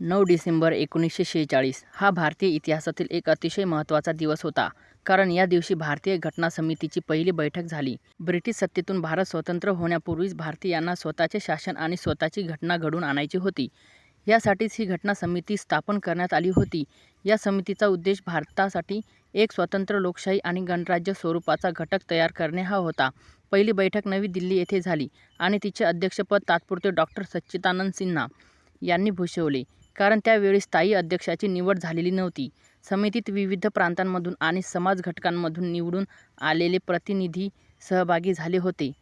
नऊ डिसेंबर एकोणीसशे शेहेचाळीस हा भारतीय इतिहासातील एक अतिशय महत्त्वाचा दिवस होता कारण या दिवशी भारतीय घटना समितीची पहिली बैठक झाली. ब्रिटिश सत्तेतून भारत स्वतंत्र होण्यापूर्वीच भारतीयांना स्वतःचे शासन आणि स्वतःची घटना घडवून आणायची होती. यासाठीच ही घटना समिती स्थापन करण्यात आली होती. या समितीचा उद्देश भारतासाठी एक स्वतंत्र लोकशाही आणि गणराज्य स्वरूपाचा घटक तयार करणे हा होता. पहिली बैठक नवी दिल्ली येथे झाली आणि तिचे अध्यक्षपद तात्पुरते डॉक्टर सच्चिदानंद सिन्हा यांनी भूषवले, कारण त्यावेळी स्थायी अध्यक्षाची निवड झालेली नव्हती. समितीत विविध प्रांतांमधून आणि समाज घटकांमधून निवडून आलेले प्रतिनिधी सहभागी झाले होते.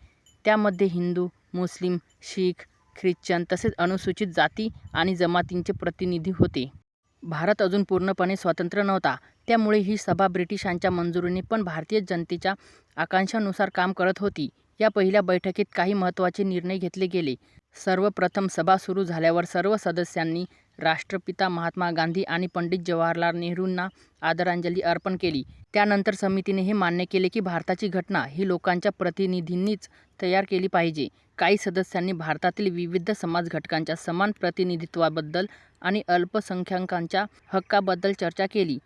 त्यामध्ये हिंदू, मुस्लिम, शीख, ख्रिश्चन तसेच अनुसूचित जाती आणि जमातींचे प्रतिनिधी होते. भारत अजून पूर्णपणे स्वतंत्र नव्हता. त्यामुळे ही सभा ब्रिटिशांच्या मंजुरीने पण भारतीय जनतेच्या आकांक्षानुसार काम करत होती. या पहिल्या बैठकीत काही महत्त्वाचे निर्णय घेतले गेले. सर्वप्रथम सभा सुरू झाल्यावर सर्व सदस्यांनी राष्ट्रपिता महात्मा गांधी आणि पंडित जवाहरलाल नेहरूंना आदरांजली अर्पण केली. त्यानंतर समितीने हे मान्य केले की भारताची घटना ही लोकांच्या प्रतिनिधींनीच तयार केली पाहिजे. काही सदस्यांनी भारतातील विविध समाजघटकांच्या समान प्रतिनिधित्वाबद्दल आणि अल्पसंख्याकांच्या हक्काबद्दल चर्चा केली.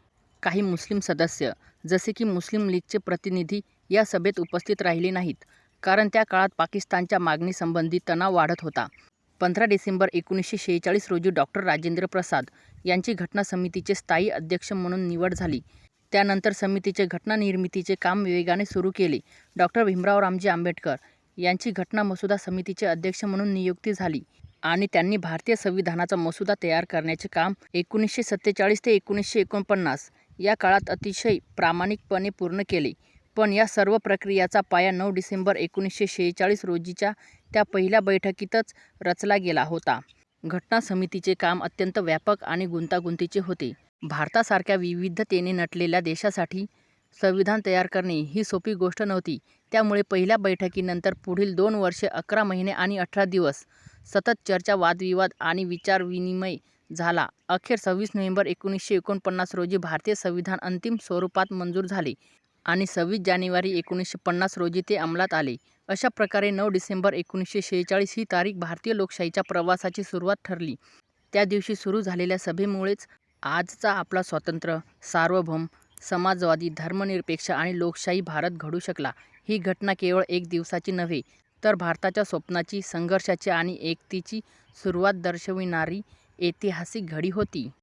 काही मुस्लिम सदस्य, जसे की मुस्लिम लीगचे प्रतिनिधी या सभेत उपस्थित राहिले नाहीत, कारण त्या काळात पाकिस्तानच्या मागणीसंबंधी तणाव वाढत होता. पंधरा डिसेंबर एकोणीसशे शेहेचाळीस रोजी डॉक्टर राजेंद्र प्रसाद यांची घटना समितीचे स्थायी अध्यक्ष म्हणून निवड झाली. त्यानंतर समितीचे घटनानिर्मितीचे काम वेगाने सुरू केले. डॉक्टर भीमराव रामजी आंबेडकर यांची घटना मसुदा समितीचे अध्यक्ष म्हणून नियुक्ती झाली आणि त्यांनी भारतीय संविधानाचा मसुदा तयार करण्याचे काम एकोणीसशे सत्तेचाळीस ते एकोणीसशे एकोणपन्नास या काळात अतिशय प्रामाणिकपणे पूर्ण केले. पण या सर्व प्रक्रियाचा पाया नऊ डिसेंबर एकोणीसशे शेहेचाळीस रोजीच्या त्या पहिल्या बैठकीतच रचला गेला होता. घटना समितीचे काम अत्यंत व्यापक आणि गुंतागुंतीचे होते. भारतासारख्या विविधतेने नटलेल्या देशासाठी संविधान तयार करणे ही सोपी गोष्ट नव्हती. त्यामुळे पहिल्या बैठकीनंतर पुढील दोन वर्षे अकरा महिने आणि अठरा दिवस सतत चर्चा, वादविवाद आणि विचारविनिमय झाला. अखेर सव्वीस नोव्हेंबर एकोणीसशे एकोणपन्नास रोजी भारतीय संविधान अंतिम स्वरूपात मंजूर झाले आणि सव्वीस जानेवारी एकोणीसशे पन्नास रोजी ते अंमलात आले. अशा प्रकारे नऊ डिसेंबर एकोणीसशे शेहेचाळीस ही तारीख भारतीय लोकशाहीच्या प्रवासाची सुरुवात ठरली. त्या दिवशी सुरू झालेल्या सभेमुळेच आजचा आपला स्वतंत्र, सार्वभौम, समाजवादी, धर्मनिरपेक्ष आणि लोकशाही भारत घडू शकला. ही घटना केवळ एक दिवसाची नव्हे, तर भारताच्या स्वप्नाची, संघर्षाची आणि एकतेची सुरुवात दर्शविणारी ऐतिहासिक घडी होती.